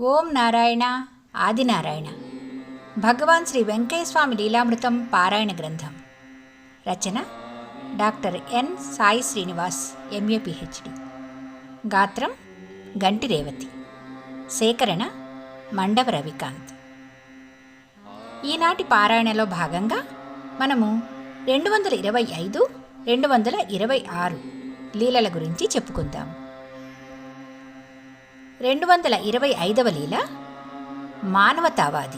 ఓం నారాయణ ఆదినారాయణ. భగవాన్ శ్రీ వెంకయ్యస్వామి లీలామృతం పారాయణ గ్రంథం. రచన doctor N Sai Srinivas MA PhD. గాత్రం గంటి రేవతి. సేకరణ మండవ రవికాంత్. ఈనాటి పారాయణలో భాగంగా మనము రెండు వందల ఇరవై ఐదు రెండు వందల ఇరవై ఆరు లీలల గురించి చెప్పుకుందాం. రెండు వందల ఇరవై ఐదవ లీల మానవతావాది.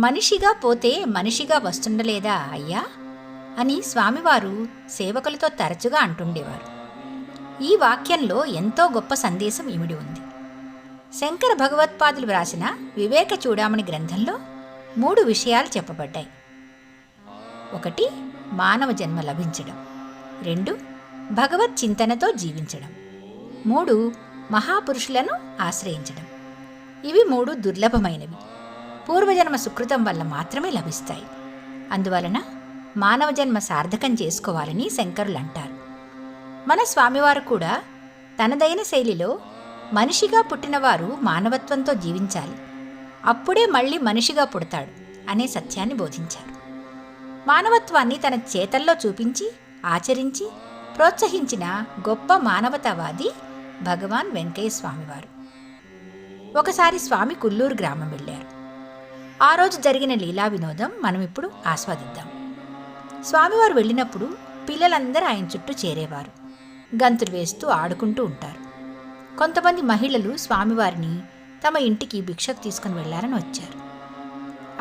మనిషిగా పోతే మనిషిగా వస్తుండలేదా అయ్యా? అని స్వామివారు సేవకులతో తరచుగా అంటుండేవారు. ఈ వాక్యంలో ఎంతో గొప్ప సందేశం ఇమిడి ఉంది. శంకర భగవత్పాదులు వ్రాసిన వివేక చూడామణి గ్రంథంలో మూడు విషయాలు చెప్పబడ్డాయి. ఒకటి మానవ జన్మ లభించడం. రెండు భగవత్ చింతనతో జీవించడం. మూడు మహాపురుషులను ఆశ్రయించడం. ఇవి మూడు దుర్లభమైనవి. పూర్వజన్మ సుకృతం వల్ల మాత్రమే లభిస్తాయి. అందువలన మానవ జన్మ సార్థకం చేసుకోవాలని శంకరులు అంటారు. మన స్వామివారు కూడా తనదైన శైలిలో మనిషిగా పుట్టినవారు మానవత్వంతో జీవించాలి. అప్పుడే మళ్ళీ మనిషిగా పుడతాడు అనే సత్యాన్ని బోధించారు. మానవత్వాన్ని తన చేతల్లో చూపించి ఆచరించి ప్రోత్సహించిన గొప్ప మానవతావాది భగవాన్ వెంకయ్య స్వామివారు ఒకసారి స్వామి కుల్లూరు గ్రామం వెళ్ళారు. ఆ రోజు జరిగిన లీలా వినోదం మనం ఇప్పుడు ఆస్వాదిద్దాం. స్వామివారు వెళ్ళినప్పుడు పిల్లలందరూ ఆయన చుట్టూ చేరేవారు. గంతులు వేస్తూ ఆడుకుంటూ ఉంటారు. కొంతమంది మహిళలు స్వామివారిని తమ ఇంటికి భిక్షకు తీసుకుని వెళ్ళారని వచ్చారు.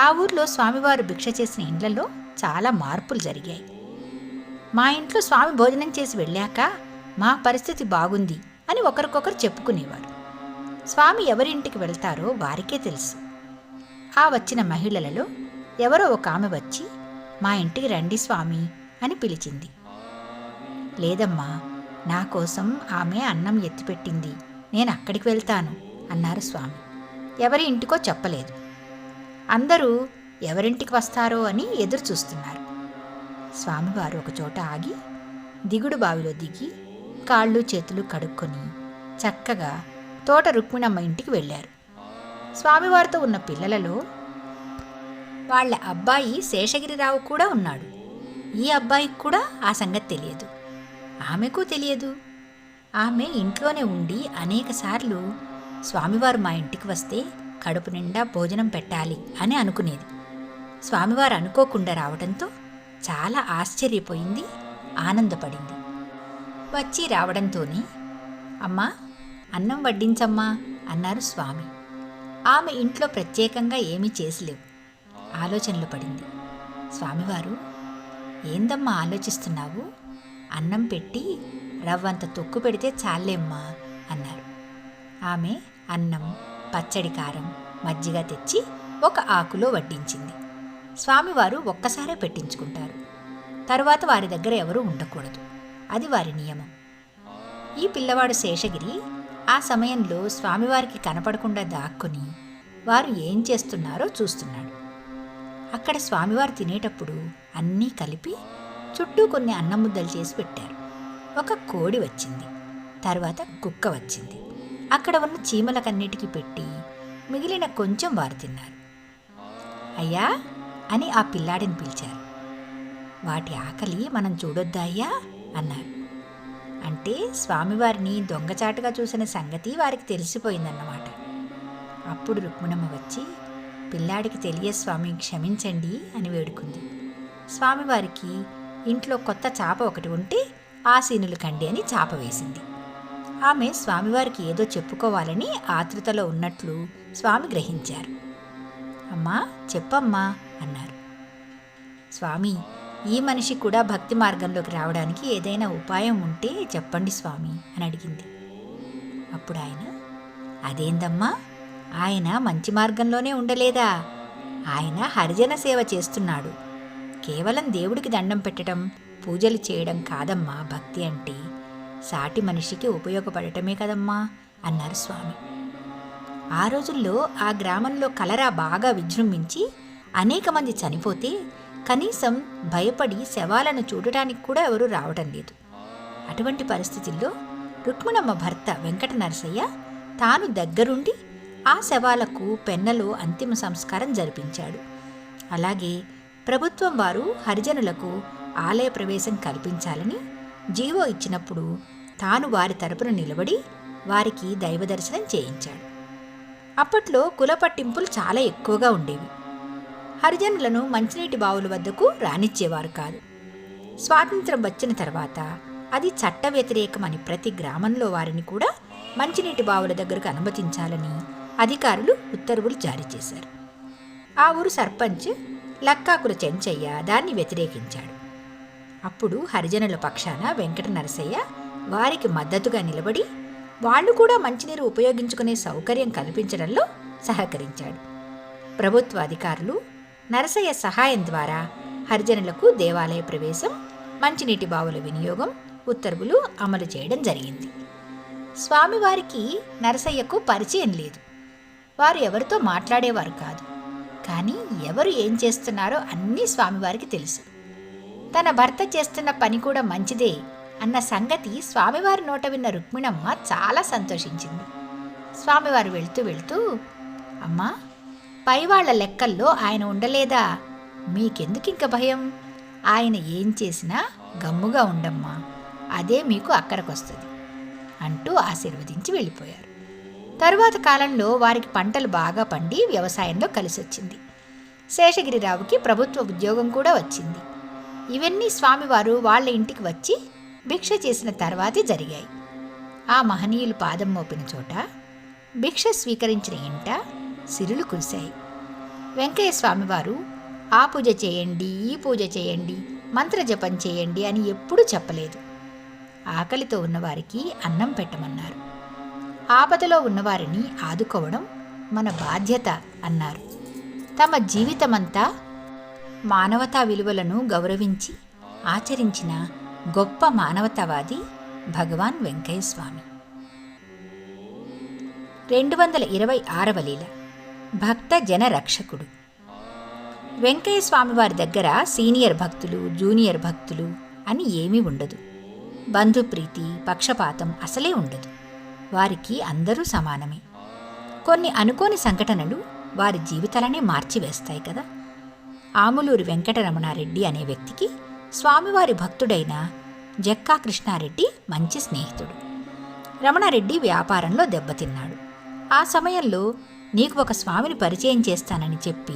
ఆ ఊర్లో స్వామివారు భిక్ష చేసిన ఇండ్లలో చాలా మార్పులు జరిగాయి. మా ఇంట్లో స్వామి భోజనం చేసి వెళ్ళాక మా పరిస్థితి బాగుంది. అని ఒకరికొకరు చెప్పుకునేవారు. స్వామి ఎవరింటికి వెళ్తారో వారికే తెలుసు. ఆ వచ్చిన మహిళలలో ఎవరో ఒక ఆమె వచ్చి మా ఇంటికి రండి స్వామి అని పిలిచింది. లేదమ్మా నా కోసం ఆమె అన్నం ఎత్తిపెట్టింది. నేను అక్కడికి వెళ్తాను అన్నారు స్వామి. ఎవరి ఇంటికో చెప్పలేదు. అందరూ ఎవరింటికి వస్తారో అని ఎదురు చూస్తున్నారు. స్వామివారు ఒకచోట ఆగి దిగుడు బావిలో దిగి కాళ్ళు చేతులు కడుక్కొని చక్కగా తోట రుక్మిణమ్మ ఇంటికి వెళ్ళారు. స్వామివారితో ఉన్న పిల్లలలో వాళ్ళ అబ్బాయి శేషగిరిరావు కూడా ఉన్నాడు. ఈ అబ్బాయికి కూడా ఆ సంగతి తెలియదు. ఆమెకు తెలియదు. ఆమె ఇంట్లోనే ఉండి అనేకసార్లు స్వామివారు మా ఇంటికి వస్తే కడుపు నిండా భోజనం పెట్టాలి అని అనుకునేది. స్వామివారు అనుకోకుండా రావడంతో చాలా ఆశ్చర్యపోయింది ఆనందపడింది. వచ్చి రావడంతోనే అమ్మా అన్నం వడ్డించమ్మా అన్నారు స్వామి. ఆమె ఇంట్లో ప్రత్యేకంగా ఏమీ చేసలేవు. ఆలోచనలు పడింది. స్వామివారు ఏందమ్మా ఆలోచిస్తున్నావు? అన్నం పెట్టి రవ్వంత తొక్కు పెడితే చాలేమ్మా అన్నారు. ఆమె అన్నం పచ్చడి కారం మజ్జిగ తెచ్చి ఒక ఆకులో వడ్డించింది. స్వామివారు ఒక్కసారే పెట్టించుకుంటారు. తరువాత వారి దగ్గర ఎవరూ ఉండకూడదు. అది వారి నియమం. ఈ పిల్లవాడు శేషగిరి ఆ సమయంలో స్వామివారికి కనపడకుండా దాక్కుని వారు ఏం చేస్తున్నారో చూస్తున్నాడు. అక్కడ స్వామివారు తినేటప్పుడు అన్నీ కలిపి చుట్టూ కొన్ని అన్నం ముద్దలు చేసి పెట్టారు. ఒక కోడి వచ్చింది. తర్వాత కుక్క వచ్చింది. అక్కడ ఉన్న చీమలకన్నిటికీ పెట్టి మిగిలిన కొంచెం వారు తిన్నారు. అయ్యా అని ఆ పిల్లాడిని పిలిచారు. వాటి ఆకలి మనం చూడొద్దా అయ్యా? అన్నారు. అంటే స్వామివారిని దొంగచాటుగా చూసిన సంగతి వారికి తెలిసిపోయిందన్నమాట. అప్పుడు రుక్మిణమ్మ వచ్చి పిల్లాడికి తెలియ స్వామి క్షమించండి అని వేడుకుంది. స్వామివారికి ఇంట్లో కొత్త చాప ఒకటి ఉంటే ఆసీనులు కండి అని చాప వేసింది. ఆమె స్వామివారికి ఏదో చెప్పుకోవాలని ఆతృతలో ఉన్నట్లు స్వామి గ్రహించారు. అమ్మా చెప్పమ్మా అన్నారు. స్వామి ఈ మనిషి కూడా భక్తి మార్గంలోకి రావడానికి ఏదైనా ఉపాయం ఉంటే చెప్పండి స్వామి అని అడిగింది. అప్పుడు ఆయన అదేందమ్మా? ఆయన మంచి మార్గంలోనే ఉండలేదా? ఆయన హరిజన సేవ చేస్తున్నాడు. కేవలం దేవుడికి దండం పెట్టడం పూజలు చేయడం కాదమ్మా భక్తి అంటే. సాటి మనిషికి ఉపయోగపడటమే కదమ్మా అన్నారు స్వామి. ఆ రోజుల్లో ఆ గ్రామంలో కలరా బాగా విజృంభించి అనేక మంది చనిపోతే కనీసం భయపడి శవాలను చూడటానికి కూడా ఎవరూ రావటం లేదు. అటువంటి పరిస్థితుల్లో రుక్మిణమ్మ భర్త వెంకట నరసయ్య తాను దగ్గరుండి ఆ శవాలకు పెన్నలో అంతిమ సంస్కారం జరిపించాడు. అలాగే ప్రభుత్వం వారు హరిజనులకు ఆలయ ప్రవేశం కల్పించాలని జీవో ఇచ్చినప్పుడు తాను వారి తరపున నిలబడి వారికి దైవ దర్శనం చేయించాడు. అప్పట్లో కుల పట్టింపులు చాలా ఎక్కువగా ఉండేవి. హరిజనులను మంచినీటి బావుల వద్దకు రానిచ్చేవారు కాదు. స్వాతంత్రం వచ్చిన తర్వాత అది చట్ట వ్యతిరేకమని ప్రతి గ్రామంలో వారిని కూడా మంచినీటి బావుల దగ్గరకు అనుమతించాలని అధికారులు ఉత్తర్వులు జారీ చేశారు. ఆ ఊరు సర్పంచ్ లక్కాకుల చెంచయ్య దాన్ని వ్యతిరేకించాడు. అప్పుడు హరిజనుల పక్షాన వెంకట నరసయ్య వారికి మద్దతుగా నిలబడి వాళ్ళు కూడా మంచినీరు ఉపయోగించుకునే సౌకర్యం కల్పించడంలో సహకరించాడు. ప్రభుత్వ అధికారులు నరసయ్య సహాయం ద్వారా హరిజనులకు దేవాలయ ప్రవేశం మంచినీటి బావుల వినియోగం ఉత్తర్వులు అమలు చేయడం జరిగింది. స్వామివారికి నరసయ్యకు పరిచయం లేదు. వారు ఎవరితో మాట్లాడేవారు కాదు. కానీ ఎవరు ఏం చేస్తున్నారో అన్నీ స్వామివారికి తెలుసు. తన భర్త చేస్తున్న పని కూడా మంచిదే అన్న సంగతి స్వామివారి నోట విన్న రుక్మిణమ్మ చాలా సంతోషించింది. స్వామివారు వెళ్తూ వెళ్తూ అమ్మా పైవాళ్ళ లెక్కల్లో ఆయన ఉండలేదా? మీకెందుకు ఇంక భయం? ఆయన ఏం చేసినా గమ్ముగా ఉండమ్మా. అదే మీకు అక్కడికొస్తుంది అంటూ ఆశీర్వదించి వెళ్ళిపోయారు. తరువాత కాలంలో వారికి పంటలు బాగా పండి వ్యవసాయంలో కలిసొచ్చింది. శేషగిరిరావుకి ప్రభుత్వ ఉద్యోగం కూడా వచ్చింది. ఇవన్నీ స్వామివారు వాళ్ళ ఇంటికి వచ్చి భిక్ష చేసిన తర్వాతే జరిగాయి. ఆ మహనీయులు పాదం మోపిన చోట భిక్ష స్వీకరించిన ఇంట సిరులు కురిశాయి. వెంకయ్య స్వామివారు ఆ పూజ చేయండి ఈ పూజ చేయండి మంత్రజపం చేయండి అని ఎప్పుడూ చెప్పలేదు. ఆకలితో ఉన్నవారికి అన్నం పెట్టమన్నారు. ఆపదలో ఉన్నవారిని ఆదుకోవడం మన బాధ్యత అన్నారు. తమ జీవితమంతా మానవతా విలువలను గౌరవించి ఆచరించిన గొప్ప మానవతావాది భగవాన్ వెంకయ్య స్వామి. రెండు వందల ఇరవై ఆరవ లీల. భక్త జన రక్షకుడు. వెంకయ్య స్వామివారి దగ్గర సీనియర్ భక్తులు జూనియర్ భక్తులు అని ఏమీ ఉండదు. బంధుప్రీతి పక్షపాతం అసలే ఉండదు. వారికి అందరూ సమానమే. కొన్ని అనుకోని సంఘటనలు వారి జీవితాలనే మార్చివేస్తాయి కదా. ఆములూరి వెంకటరమణారెడ్డి అనే వ్యక్తికి స్వామివారి భక్తుడైన జక్కా కృష్ణారెడ్డి మంచి స్నేహితుడు. రమణారెడ్డి వ్యాపారంలో దెబ్బతిన్నాడు. ఆ సమయంలో నీకు ఒక స్వామిని పరిచయం చేస్తానని చెప్పి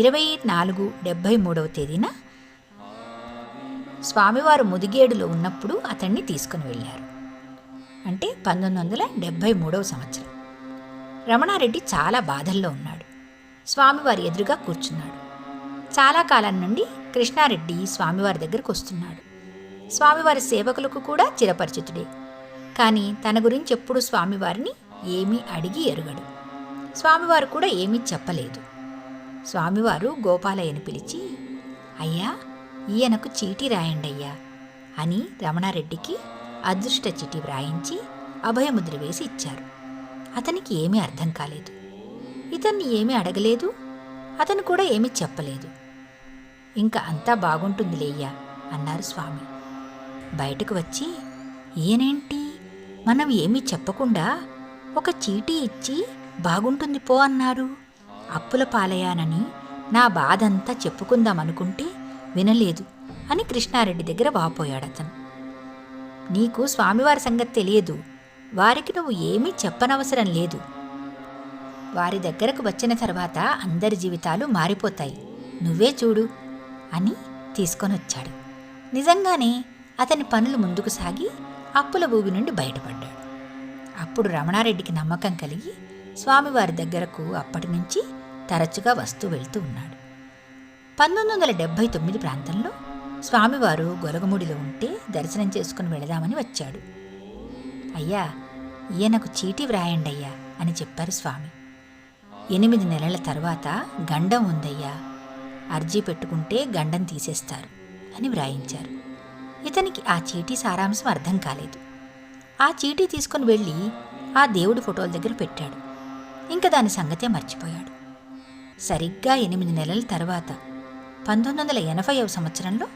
ఇరవై నాలుగు డెబ్భై మూడవ తేదీన స్వామివారు ముదిగేడులో ఉన్నప్పుడు అతన్ని తీసుకుని వెళ్ళారు. అంటే పంతొమ్మిది వందల డెబ్భై మూడవ సంవత్సరం. రమణారెడ్డి చాలా బాధల్లో ఉన్నాడు. స్వామివారి ఎదురుగా కూర్చున్నాడు. చాలా కాలం నుండి కృష్ణారెడ్డి స్వామివారి దగ్గరకు వస్తున్నాడు. స్వామివారి సేవకులకు కూడా చిరపరిచితుడే. కానీ తన గురించి ఎప్పుడు స్వామివారిని ఏమీ అడిగి ఎరుగడు. స్వామివారు కూడా ఏమీ చెప్పలేదు. స్వామివారు గోపాలయ్యను పిలిచి అయ్యా ఈయనకు చీటీ రాయండయ్యా అని రమణారెడ్డికి అదృష్ట చీటీ వ్రాయించి అభయముద్ర వేసి ఇచ్చారు. అతనికి ఏమీ అర్థం కాలేదు. ఇతన్ని ఏమీ అడగలేదు అతను కూడా ఏమీ చెప్పలేదు. ఇంకా అంతా బాగుంటుందిలేయ్యా అన్నారు స్వామి. బయటకు వచ్చి ఈయనేంటి? మనం ఏమీ చెప్పకుండా ఒక చీటీ ఇచ్చి బాగుంటుంది పో అన్నారు. అప్పుల పాలయానని నా బాధంతా చెప్పుకుందామనుకుంటే వినలేదు అని కృష్ణారెడ్డి దగ్గర వాపోయాడతను. నీకు స్వామివారి సంగతి తెలియదు. వారికి నువ్వు ఏమీ చెప్పనవసరం లేదు. వారి దగ్గరకు వచ్చిన తర్వాత అందరి జీవితాలు మారిపోతాయి. నువ్వే చూడు అని తీసుకొనొచ్చాడు. నిజంగానే అతని పనులు ముందుకు సాగి అప్పుల భూమి నుండి బయటపడ్డాడు. అప్పుడు రమణారెడ్డికి నమ్మకం కలిగి స్వామివారి దగ్గరకు అప్పటి నుంచి తరచుగా వస్తూ వెళ్తూ ఉన్నాడు. పంతొమ్మిది వందల డెబ్భై తొమ్మిది ప్రాంతంలో స్వామివారు గొలగముడిలో ఉంటే దర్శనం చేసుకుని వెళదామని వచ్చాడు. అయ్యా ఈయనకు చీటీ వ్రాయండయ్యా అని చెప్పారు స్వామి. ఎనిమిది నెలల తర్వాత గండం ఉందయ్యా అర్జీ పెట్టుకుంటే గండం తీసేస్తారు అని వ్రాయించారు. ఇతనికి ఆ చీటీ సారాంశం అర్థం కాలేదు. ఆ చీటీ తీసుకుని వెళ్ళి ఆ దేవుడి ఫోటోల దగ్గర పెట్టాడు. ఇంకా దాని సంగతే మర్చిపోయాడు. సరిగ్గా ఎనిమిది నెలల తర్వాత పంతొమ్మిది వందల ఎనభైవ సంవత్సరంలో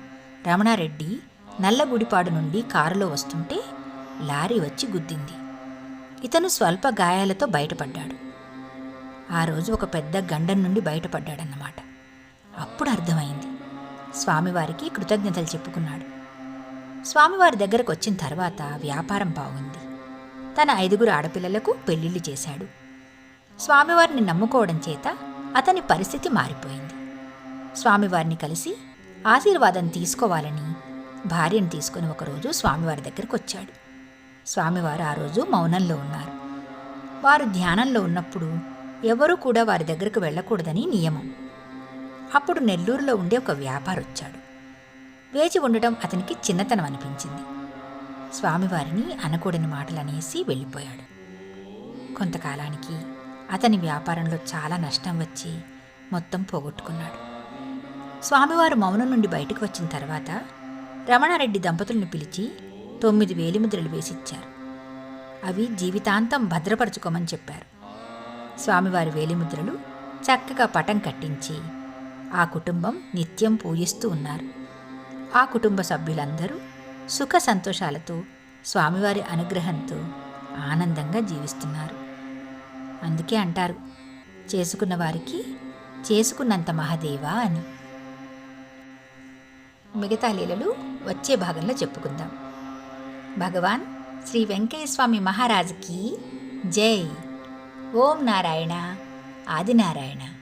రమణారెడ్డి నల్లగుడిపాడు నుండి కారులో వస్తుంటే లారీ వచ్చి గుద్దింది. ఇతను స్వల్ప గాయాలతో బయటపడ్డాడు. ఆ రోజు ఒక పెద్ద గండం నుండి బయటపడ్డాడన్నమాట. అప్పుడు అర్థమైంది. స్వామివారికి కృతజ్ఞతలు చెప్పుకున్నాడు. స్వామివారి దగ్గరకు వచ్చిన తర్వాత వ్యాపారం బాగుంది. తన ఐదుగురు ఆడపిల్లలకు పెళ్ళిళ్ళు చేశాడు. స్వామివారిని నమ్ముకోవడం చేత అతని పరిస్థితి మారిపోయింది. స్వామివారిని కలిసి ఆశీర్వాదం తీసుకోవాలని భార్యను తీసుకుని ఒకరోజు స్వామివారి దగ్గరకు వచ్చాడు స్వామివారు ఆ రోజు మౌనంలో ఉన్నారు. వారు ధ్యానంలో ఉన్నప్పుడు ఎవరూ కూడా వారి దగ్గరకు వెళ్ళకూడదని నియమం. అప్పుడు నెల్లూరులో ఉండే ఒక వ్యాపారి వచ్చాడు వేచి ఉండటం అతనికి చిన్నతనం అనిపించింది. స్వామివారిని అనకూడని మాటలు అనేసి వెళ్ళిపోయాడు. కొంతకాలానికి అతని వ్యాపారంలో చాలా నష్టం వచ్చి మొత్తం పోగొట్టుకున్నాడు. స్వామివారు మౌనం నుండి బయటకు వచ్చిన తర్వాత రమణారెడ్డి దంపతులను పిలిచి తొమ్మిది వేలిముద్రలు వేసిచ్చారు. అవి జీవితాంతం భద్రపరచుకోమని చెప్పారు. స్వామివారి వేలిముద్రలు చక్కగా పటం కట్టించి ఆ కుటుంబం నిత్యం పూజిస్తూ ఉన్నారు. ఆ కుటుంబ సభ్యులందరూ సుఖ సంతోషాలతో స్వామివారి అనుగ్రహంతో ఆనందంగా జీవిస్తున్నారు. అందుకే అంటారు చేసుకున్న వారికి చేసుకున్నంత మహాదేవా అని. మిగతా లీలలు వచ్చే భాగంలో చెప్పుకుందాం. భగవాన్ శ్రీ వెంకయ్యస్వామి మహారాజుకి జై. ఓం నారాయణ ఆదినారాయణ.